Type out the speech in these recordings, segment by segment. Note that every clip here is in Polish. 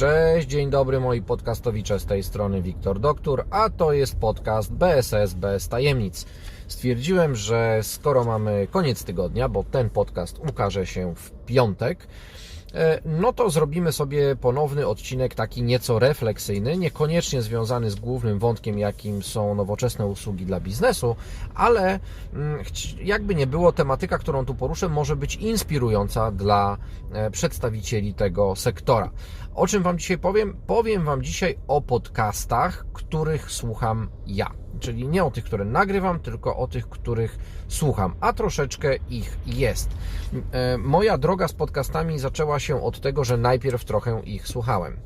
Cześć, dzień dobry moi podcastowicze z tej strony Wiktor Doktor, a to jest podcast BSS bez tajemnic. Stwierdziłem, że skoro mamy koniec tygodnia, bo ten podcast ukaże się w piątek, no to zrobimy sobie ponowny odcinek taki nieco refleksyjny, niekoniecznie związany z głównym wątkiem, jakim są nowoczesne usługi dla biznesu, ale mm, jakby nie było, tematyka, którą tu poruszę, może być inspirująca dla e, przedstawicieli tego sektora. O czym Wam dzisiaj powiem? Powiem Wam dzisiaj o podcastach, których słucham ja. Czyli nie o tych, które nagrywam, tylko o tych, których słucham, a troszeczkę ich jest. E, Moja droga z podcastami zaczęła się od tego, że najpierw trochę ich słuchałem.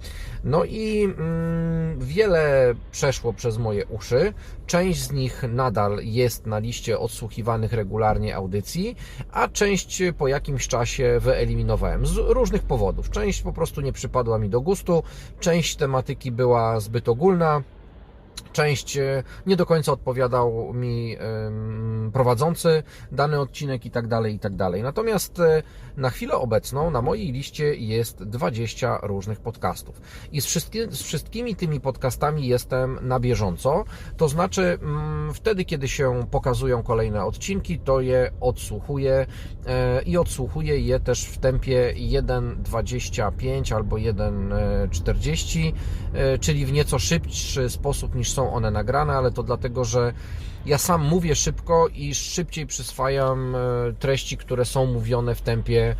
No i mm, wiele przeszło przez moje uszy. Część z nich nadal jest na liście odsłuchiwanych regularnie audycji, a część po jakimś czasie wyeliminowałem z różnych powodów. Część po prostu nie przypadła mi do gustu, część tematyki była zbyt ogólna. Część e, nie do końca odpowiadał mi prowadzący dany odcinek i tak dalej, i tak dalej. Natomiast e, na chwilę obecną na mojej liście jest 20 różnych podcastów. I z, wszystki, z wszystkimi tymi podcastami jestem na bieżąco. To znaczy, mm, wtedy, kiedy się pokazują kolejne odcinki, to je odsłuchuję e, i odsłuchuję je też w tempie 1.25 albo 1.40, e, czyli w nieco szybszy sposób niż są one nagrane, ale to dlatego, że ja sam mówię szybko i szybciej przyswajam e, treści, które są mówione w tempie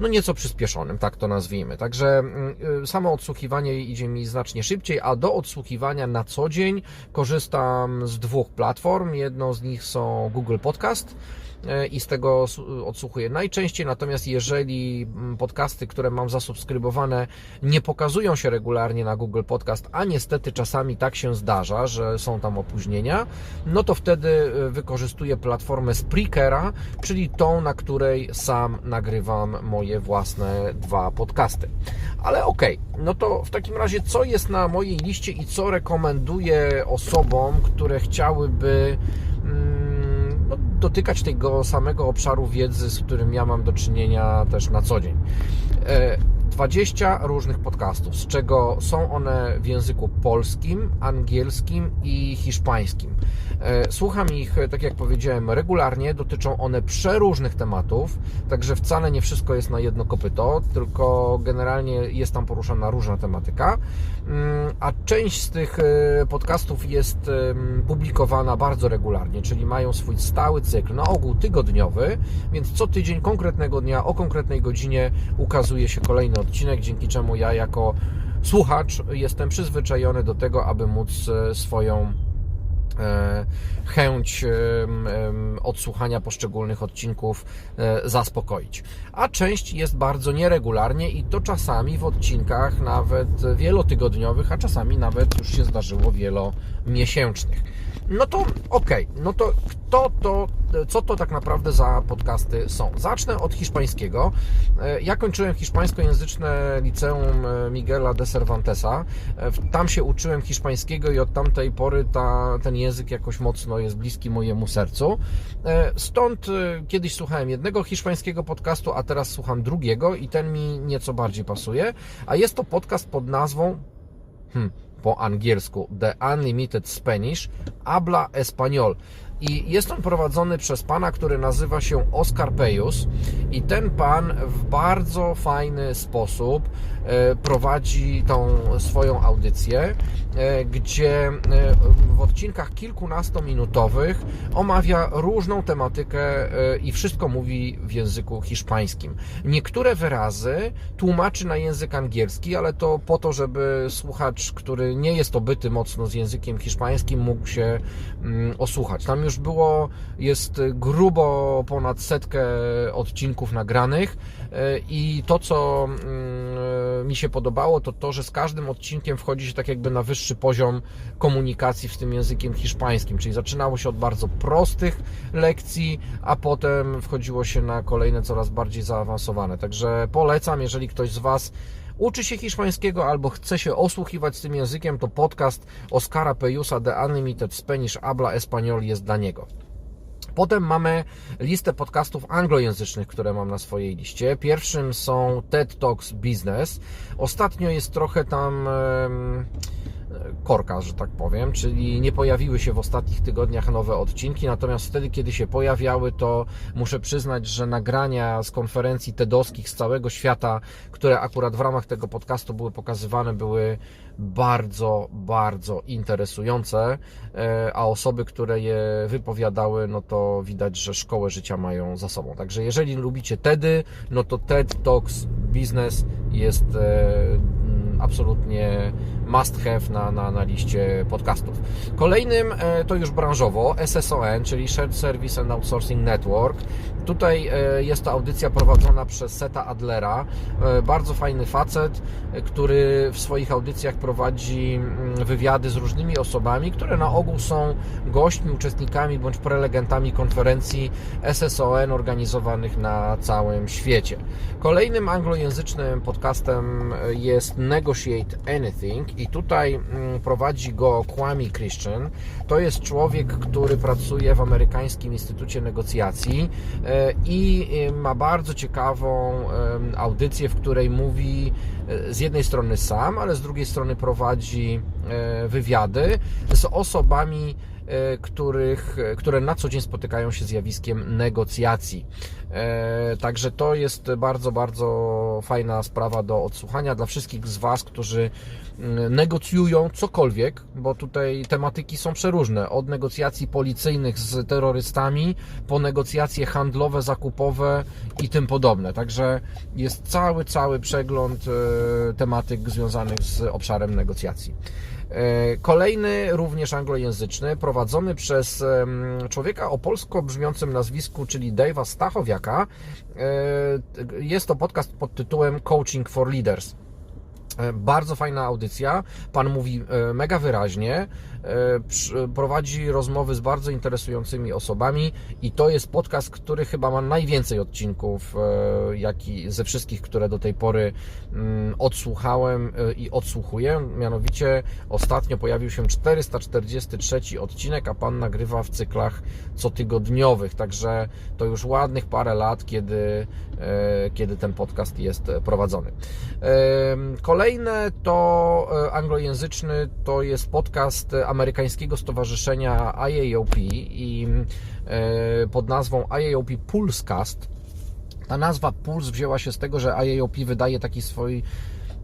no nieco przyspieszonym, tak to nazwijmy. Także mm, y, samo odsłuchiwanie idzie mi znacznie szybciej, a do odsłuchiwania na co dzień korzystam z dwóch platform. Jedną z nich są Google Podcast e, i z tego odsłuchuję najczęściej. Natomiast jeżeli mm, podcasty, które mam zasubskrybowane, nie pokazują się regularnie na Google Podcast, a niestety czasami tak się zdarza, że są tam opóźnienia, no to wtedy y, wykorzystuję platformę Spreakera, czyli tą, na której sam nagrywam moje własne dwa podcasty. Ale okej, no to w takim razie co jest na mojej liście i co rekomenduję osobom, które chciałyby dotykać tego samego obszaru wiedzy, z którym ja mam do czynienia też na co dzień. E, 20 różnych podcastów, z czego są one w języku polskim, angielskim i hiszpańskim. E, Słucham ich, e, tak jak powiedziałem, regularnie. Dotyczą one przeróżnych tematów, także wcale nie wszystko jest na jedno kopyto, tylko generalnie jest tam poruszana różna tematyka. Mm, A część z tych e, podcastów jest publikowana bardzo regularnie, czyli mają swój stały cykl, na ogół tygodniowy, więc co tydzień konkretnego dnia o konkretnej godzinie ukazuje się kolejny odcinek, dzięki czemu ja jako słuchacz jestem przyzwyczajony do tego, aby móc e, swoją chęć em, em, odsłuchania poszczególnych odcinków e, zaspokoić. A część jest bardzo nieregularnie i to czasami w odcinkach nawet wielotygodniowych, a czasami nawet już się zdarzyło wielomiesięcznych. No to okej, no to kto to, co to tak naprawdę za podcasty są? Zacznę od hiszpańskiego. E, Ja kończyłem hiszpańskojęzyczne liceum e, Miguela de Cervantesa. E, Tam się uczyłem hiszpańskiego i od tamtej pory ta, ten język jakoś mocno jest bliski mojemu sercu. E, Stąd e, kiedyś słuchałem jednego hiszpańskiego podcastu, a teraz słucham drugiego i ten mi nieco bardziej pasuje. A jest to podcast pod nazwą hmm, po angielsku The Unlimited Spanish Habla Español. I jest on prowadzony przez pana, który nazywa się Oscar Pejus i ten pan w bardzo fajny sposób e, prowadzi tą swoją audycję, e, gdzie e, w odcinkach kilkunastominutowych omawia różną tematykę i wszystko mówi w języku hiszpańskim. Niektóre wyrazy tłumaczy na język angielski, ale to po to, żeby słuchacz, który nie jest obyty mocno z językiem hiszpańskim, mógł się mm, osłuchać. Tam już było, jest grubo ponad setkę odcinków nagranych e, i to, co mm, mi się podobało, to to, że z każdym odcinkiem wchodzi się tak jakby na wyższy poziom komunikacji z tym językiem hiszpańskim, czyli zaczynało się od bardzo prostych lekcji, a potem wchodziło się na kolejne coraz bardziej zaawansowane. Także polecam, jeżeli ktoś z Was uczy się hiszpańskiego albo chce się osłuchiwać tym językiem, to podcast Oscara Pejusa The Unlimited Spanish Habla Español jest dla niego. Potem mamy listę podcastów anglojęzycznych, które mam na swojej liście. Pierwszym są TED Talks Business. Ostatnio jest trochę tam korka, że tak powiem, czyli nie pojawiły się w ostatnich tygodniach nowe odcinki, natomiast wtedy, kiedy się pojawiały, to muszę przyznać, że nagrania z konferencji TEDowskich z całego świata, które akurat w ramach tego podcastu były pokazywane, były bardzo, bardzo interesujące, e, a osoby, które je wypowiadały, no to widać, że szkołę życia mają za sobą. Także jeżeli lubicie TEDy, no to TED Talks Business jest e, absolutnie must have na, na, na liście podcastów. Kolejnym e, to już branżowo SSON, czyli Shared Service and Outsourcing Network. Tutaj e, jest to audycja prowadzona przez Seta Adlera, e, bardzo fajny facet, który w swoich audycjach prowadzi mm, wywiady z różnymi osobami, które na ogół są gośćmi, uczestnikami bądź prelegentami konferencji SSON organizowanych na całym świecie. Kolejnym anglojęzycznym podcastem jest Negotiate Anything i tutaj mm, prowadzi go Kwame Christian. To jest człowiek, który pracuje w amerykańskim Instytucie Negocjacji e, i e, ma bardzo ciekawą audycję, w której mówi e, z jednej strony sam, ale z drugiej strony prowadzi wywiady z osobami, których, które na co dzień spotykają się z zjawiskiem negocjacji. E, także to jest bardzo, bardzo fajna sprawa do odsłuchania dla wszystkich z Was, którzy negocjują cokolwiek, bo tutaj tematyki są przeróżne. Od negocjacji policyjnych z terrorystami po negocjacje handlowe, zakupowe i tym podobne. Także jest cały, cały przegląd e, tematyk związanych z obszarem negocjacji. E, kolejny, również anglojęzyczny, prowadzony przez człowieka o polsko brzmiącym nazwisku, czyli Dave'a Stachowiaka. E, jest to podcast pod tytułem Coaching for Leaders. E, bardzo fajna audycja. Pan mówi mega wyraźnie, prowadzi rozmowy z bardzo interesującymi osobami i to jest podcast, który chyba ma najwięcej odcinków jak i ze wszystkich, które do tej pory mm, odsłuchałem i odsłuchuję. Mianowicie ostatnio pojawił się 443 odcinek, a Pan nagrywa w cyklach cotygodniowych, także to już ładnych parę lat, kiedy, kiedy ten podcast jest prowadzony. Kolejne to anglojęzyczny to jest podcast amerykańskiego stowarzyszenia IAOP i pod nazwą IAOP Pulsecast. Ta nazwa Puls wzięła się z tego, że IAOP wydaje taki swój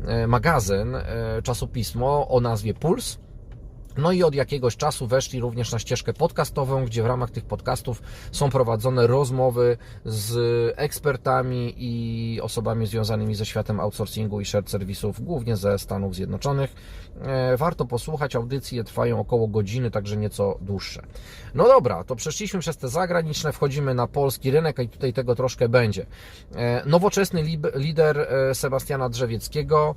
e, magazyn, e, czasopismo o nazwie Puls no i od jakiegoś czasu weszli również na ścieżkę podcastową, gdzie w ramach tych podcastów są prowadzone rozmowy z ekspertami i osobami związanymi ze światem outsourcingu i shared serwisów, głównie ze Stanów Zjednoczonych. E, warto posłuchać, audycje trwają około godziny, także nieco dłuższe. No dobra, to przeszliśmy przez te zagraniczne, wchodzimy na polski rynek i tutaj tego troszkę będzie. E, nowoczesny lider e, Sebastiana Drzewieckiego.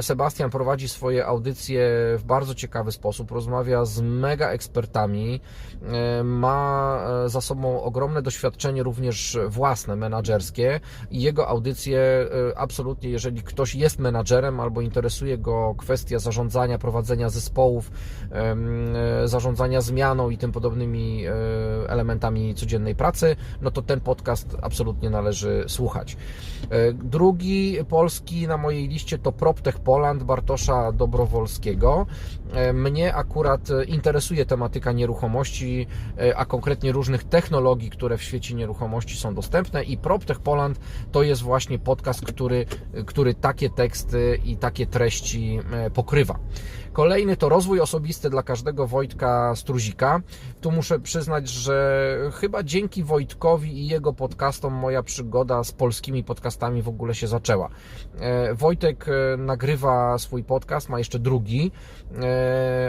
Sebastian prowadzi swoje audycje w bardzo ciekawy sposób sposób, rozmawia z mega ekspertami, e, ma e, za sobą ogromne doświadczenie również własne, menadżerskie i jego audycje e, absolutnie, jeżeli ktoś jest menadżerem albo interesuje go kwestia zarządzania, prowadzenia zespołów, zarządzania zmianą i tym podobnymi elementami codziennej pracy, no to ten podcast absolutnie należy słuchać. Drugi polski na mojej liście to PropTech Poland Bartosza Dobrowolskiego. Mnie mnie akurat e, interesuje tematyka nieruchomości, e, a konkretnie różnych technologii, które w świecie nieruchomości są dostępne i PropTech Poland to jest właśnie podcast, który, który takie teksty i takie treści e, pokrywa. Kolejny to rozwój osobisty dla każdego Wojtka Struzika. Tu muszę przyznać, że chyba dzięki Wojtkowi i jego podcastom moja przygoda z polskimi podcastami w ogóle się zaczęła. Wojtek nagrywa swój podcast, ma jeszcze drugi,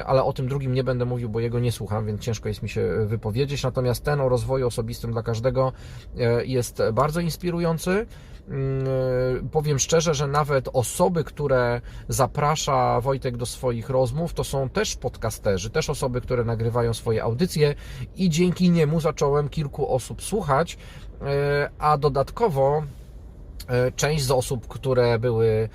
ale o tym drugim nie będę mówił, bo jego nie słucham, więc ciężko jest mi się wypowiedzieć. Natomiast ten o rozwoju osobistym dla każdego e, jest bardzo inspirujący. Mm, e, powiem szczerze, że nawet osoby, które zaprasza Wojtek do swoich rozmów, to są też podcasterzy, też osoby, które nagrywają swoje audycje i dzięki niemu zacząłem kilku osób słuchać, e, a dodatkowo część z osób, które były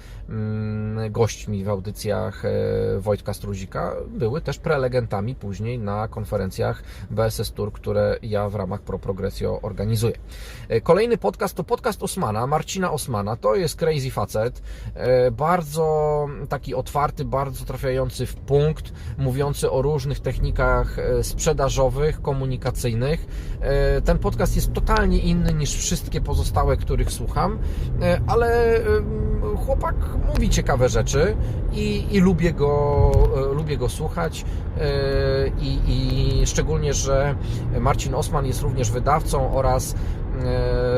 gośćmi w audycjach e, Wojtka Struzika, były też prelegentami później na konferencjach BSS Tour, które ja w ramach Pro Progressio organizuję. E, Kolejny podcast to podcast Osmana, Marcina Osmana. To jest crazy facet, e, bardzo taki otwarty, bardzo trafiający w punkt, mówiący o różnych technikach sprzedażowych, komunikacyjnych. Ten podcast jest totalnie inny niż wszystkie pozostałe, których słucham, ale chłopak mówi ciekawe rzeczy i, i lubię, go, e, lubię go słuchać e, i, i szczególnie, że Marcin Osman jest również wydawcą oraz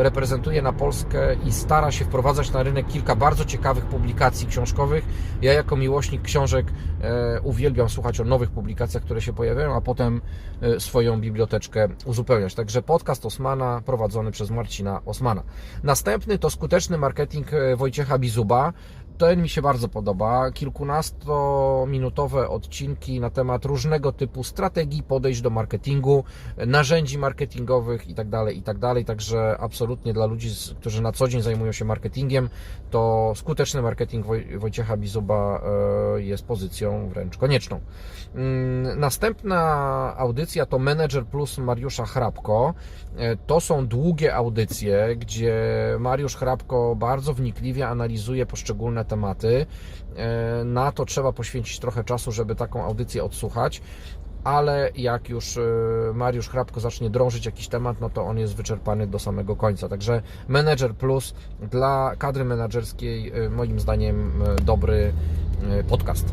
reprezentuje na Polskę i stara się wprowadzać na rynek kilka bardzo ciekawych publikacji książkowych. Ja jako miłośnik książek e, uwielbiam słuchać o nowych publikacjach, które się pojawiają, a potem e, swoją biblioteczkę uzupełniać. Także podcast Osmana prowadzony przez Marcina Osmana. Następny to skuteczny marketing e, Wojciecha Bizuba. Ten mi się bardzo podoba. Kilkunastominutowe odcinki na temat różnego typu strategii, podejść do marketingu, narzędzi marketingowych itd. itd. Także absolutnie dla ludzi, którzy na co dzień zajmują się marketingiem, to skuteczny marketing Woj- Wojciecha Bizuba e, jest pozycją wręcz konieczną. Mm, Następna audycja to Manager Plus Mariusza Hrabko. E, To są długie audycje, gdzie Mariusz Hrabko bardzo wnikliwie analizuje poszczególne tematy. E, Na to trzeba poświęcić trochę czasu, żeby taką audycję odsłuchać. Ale jak już e, Mariusz Hrabko zacznie drążyć jakiś temat, no to on jest wyczerpany do samego końca. Także Manager Plus dla kadry menedżerskiej, e, moim zdaniem, dobry podcast.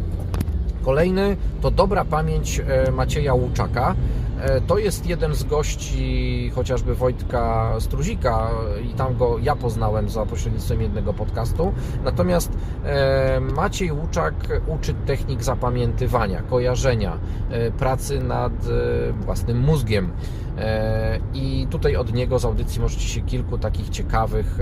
Kolejny to dobra pamięć Macieja Łuczaka. E, To jest jeden z gości chociażby Wojtka Struzika i tam go ja poznałem za pośrednictwem jednego podcastu. Natomiast e, Maciej Łuczak uczy technik zapamiętywania, kojarzenia, e, pracy nad własnym mózgiem. I tutaj od niego z audycji możecie się kilku takich ciekawych,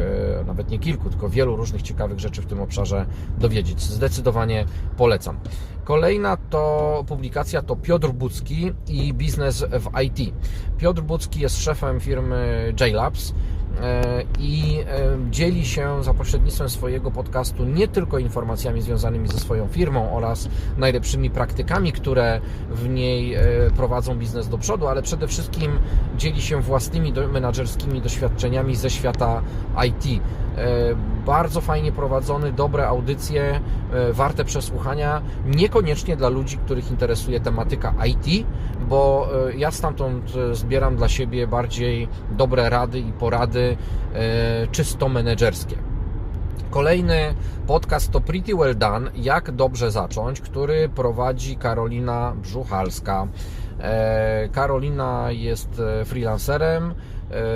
nawet nie kilku, tylko wielu różnych ciekawych rzeczy w tym obszarze dowiedzieć. Zdecydowanie polecam. Kolejna to publikacja to Piotr Bucki i biznes w IT. Piotr Bucki jest szefem firmy JLabs e, i e, dzieli się za pośrednictwem swojego podcastu nie tylko informacjami związanymi ze swoją firmą oraz najlepszymi praktykami, które w niej e, prowadzą biznes do przodu, ale przede wszystkim dzieli się własnymi menadżerskimi doświadczeniami ze świata IT. E, Bardzo fajnie prowadzony, dobre audycje, e, warte przesłuchania, niekoniecznie dla ludzi, których interesuje tematyka IT, bo e, ja stamtąd zbieram dla siebie bardziej dobre rady i porady czysto menedżerskie. Kolejny podcast to Pretty Well Done, jak dobrze zacząć, który prowadzi Karolina Brzuchalska. Karolina jest freelancerem,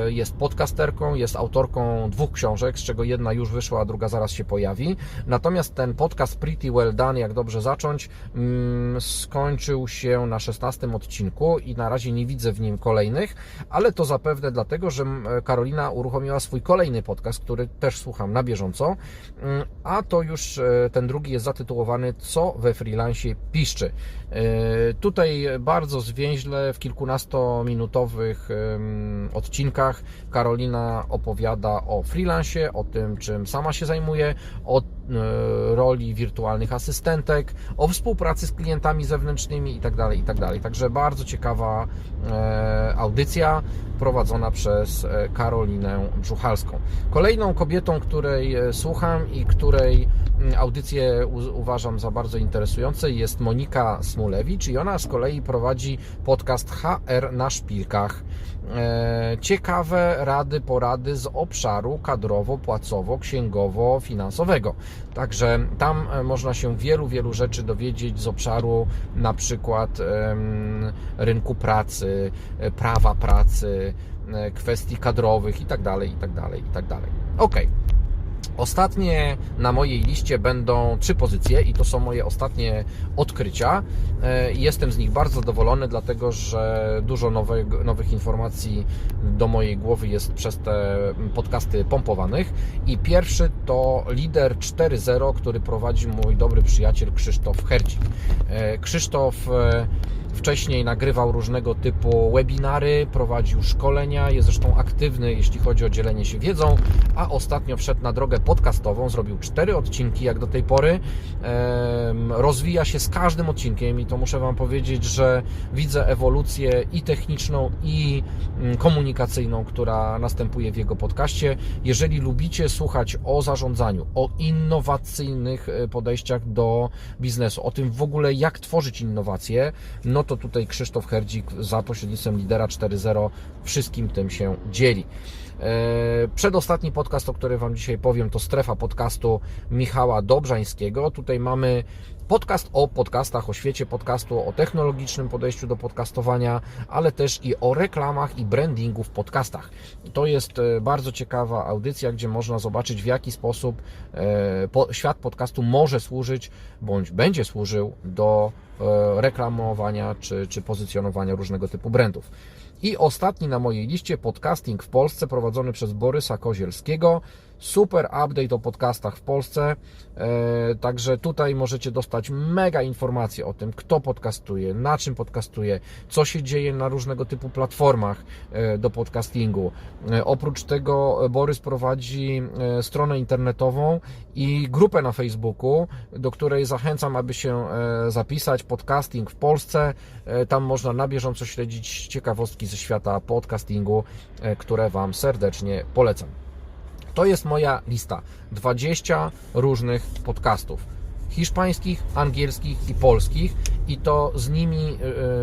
jest podcasterką, jest autorką dwóch książek, z czego jedna już wyszła, a druga zaraz się pojawi. Natomiast ten podcast Pretty Well Done, jak dobrze zacząć, mm, skończył się na 16 odcinku i na razie nie widzę w nim kolejnych, ale to zapewne dlatego, że mm, Karolina uruchomiła swój kolejny podcast, który też słucham na bieżąco, Mm, a to już e, ten drugi jest zatytułowany Co we freelancie piszczy. E, Tutaj bardzo zwięźle w kilkunastominutowych em, odcinkach Karolina opowiada o freelancie, o tym czym sama się zajmuje, o e, roli wirtualnych asystentek, o współpracy z klientami zewnętrznymi itd. itd. Także bardzo ciekawa e, audycja prowadzona przez e, Karolinę Brzuchalską. Kolejną kobietą, której słucham i której audycję u- uważam za bardzo interesujące jest Monika Smulewicz i ona z kolei prowadzi podcast HR na szpilkach. E, Ciekawe rady, porady z obszaru kadrowo-płacowo-księgowo-finansowego. Także tam e, można się wielu, wielu rzeczy dowiedzieć z obszaru na przykład rynku pracy, e, prawa pracy, kwestii kadrowych itd., itd., itd. Ok. Ostatnie na mojej liście będą trzy pozycje i to są moje ostatnie odkrycia. E, Jestem z nich bardzo zadowolony, dlatego że dużo nowego, nowych informacji do mojej głowy jest przez te podcasty pompowanych. I pierwszy to Lider 4.0, który prowadzi mój dobry przyjaciel Krzysztof Herdzik. E, Krzysztof e, Wcześniej nagrywał różnego typu webinary, prowadził szkolenia, jest zresztą aktywny, jeśli chodzi o dzielenie się wiedzą, a ostatnio wszedł na drogę podcastową, zrobił cztery odcinki jak do tej pory. Rozwija się z każdym odcinkiem i to muszę Wam powiedzieć, że widzę ewolucję i techniczną, i mm, komunikacyjną, która następuje w jego podcaście. Jeżeli lubicie słuchać o zarządzaniu, o innowacyjnych e, podejściach do biznesu, o tym w ogóle jak tworzyć innowacje, no to tutaj Krzysztof Herdzik za pośrednictwem Lidera 4.0 wszystkim tym się dzieli. E, Przedostatni podcast, o którym Wam dzisiaj powiem, to strefa podcastu Michała Dobrzańskiego. Tutaj mamy podcast o podcastach, o świecie podcastu, o technologicznym podejściu do podcastowania, ale też i o reklamach i brandingu w podcastach. To jest e, bardzo ciekawa audycja, gdzie można zobaczyć w jaki sposób e, świat podcastu może służyć bądź będzie służył do e, reklamowania czy, czy pozycjonowania różnego typu brandów. I ostatni na mojej liście podcasting w Polsce prowadzony przez Borysa Kozielskiego. Super update o podcastach w Polsce. E, także tutaj możecie dostać mega informacje o tym, kto podcastuje, na czym podcastuje, co się dzieje na różnego typu platformach e, do podcastingu. E, oprócz tego Borys prowadzi stronę internetową i grupę na Facebooku, do której zachęcam, aby się zapisać. Podcasting w Polsce. Tam można na bieżąco śledzić ciekawostki ze świata podcastingu, e, które Wam serdecznie polecam. To jest moja lista. 20 różnych podcastów. Hiszpańskich, angielskich i polskich, i to z nimi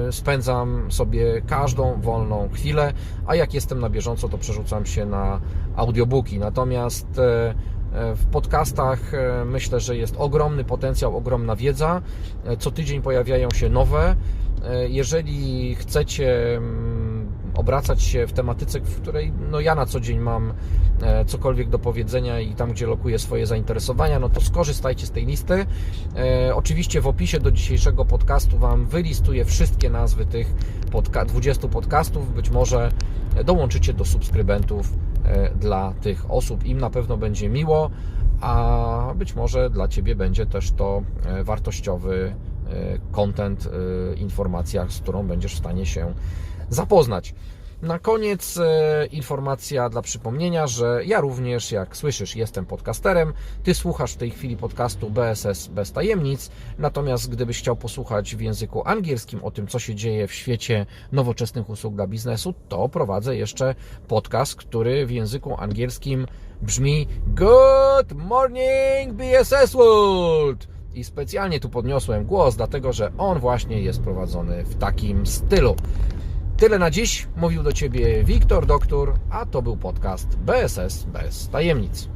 y, spędzam sobie każdą wolną chwilę. A jak jestem na bieżąco, to przerzucam się na audiobooki. Natomiast e, e, w podcastach e, myślę, że jest ogromny potencjał, ogromna wiedza. E, Co tydzień pojawiają się nowe. E, Jeżeli chcecie mm, obracać się w tematyce, w której no ja na co dzień mam e, cokolwiek do powiedzenia i tam, gdzie lokuję swoje zainteresowania, no to skorzystajcie z tej listy. E, Oczywiście w opisie do dzisiejszego podcastu Wam wylistuję wszystkie nazwy tych podca- 20 podcastów. Być może dołączycie do subskrybentów e, dla tych osób. Im na pewno będzie miło, a być może dla Ciebie będzie też to wartościowy content, informacja, z którą będziesz w stanie się zapoznać. Na koniec e, informacja dla przypomnienia, że ja również, jak słyszysz, jestem podcasterem. Ty słuchasz w tej chwili podcastu BSS bez tajemnic. Natomiast gdybyś chciał posłuchać w języku angielskim o tym, co się dzieje w świecie nowoczesnych usług dla biznesu, to prowadzę jeszcze podcast, który w języku angielskim brzmi Good Morning BSS World. I specjalnie tu podniosłem głos, dlatego że on właśnie jest prowadzony w takim stylu. Tyle na dziś. Mówił do Ciebie Wiktor Doktor, a to był podcast BSS bez tajemnic.